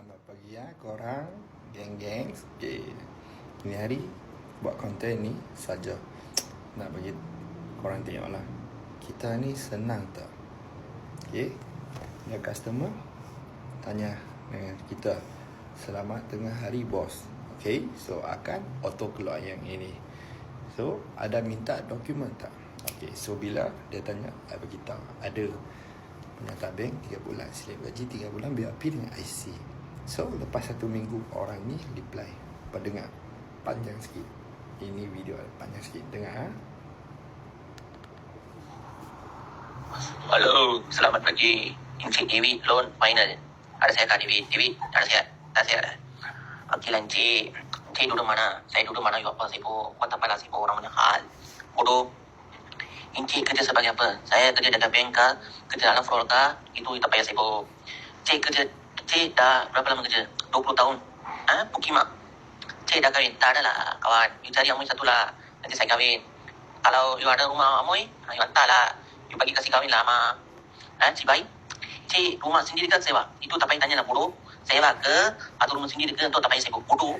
Selamat pagi ya korang Geng-geng. Okay. Ini hari Buat konten ni saja. Nak bagi korang tengok lah. Kita ni senang tak? Okay Dia customer Tanya dengan kita. Selamat tengah hari bos. Okay So akan auto keluar yang ini. So ada minta dokumen tak? Okay so bila dia tanya I beritahu. Ada Penyata bank 3 bulan Slip gaji 3 bulan BAP dengan IC So lepas satu minggu Orang ni reply Apa dengar Panjang sikit Ini video panjang sikit Dengar ha? Halo, selamat pagi. Encik Dewi loan final. Ada saya kak Dewi. Dewi, ada saya. Ada saya ada. Okey lah Encik. Encik duduk mana? Saya duduk mana juga apa? Kau tak payah sibuk orang banyak hal. Bodoh. Encik kerja sebagai apa? Saya kerja dekat bank kah? Kerja dalam floor kah? Itu tak payah sibuk. Encik kerja. Encik dah berapa lama kerja? 20 tahun. Ha? Pukimak. Encik dah kahwin? Tak ada lah kawan. You cari amoy satu lah. Nanti saya kahwin. Kalau you ada rumah amoy, ha, you hantar lah. You bagi kasih kahwin lah sama Ha, Cik Baik? Cik, rumah sendiri ke sewa? Itu tak payah tanya lah bodoh. Sewa ke? Atau rumah sendiri ke? Itu tak payah sewa bodoh.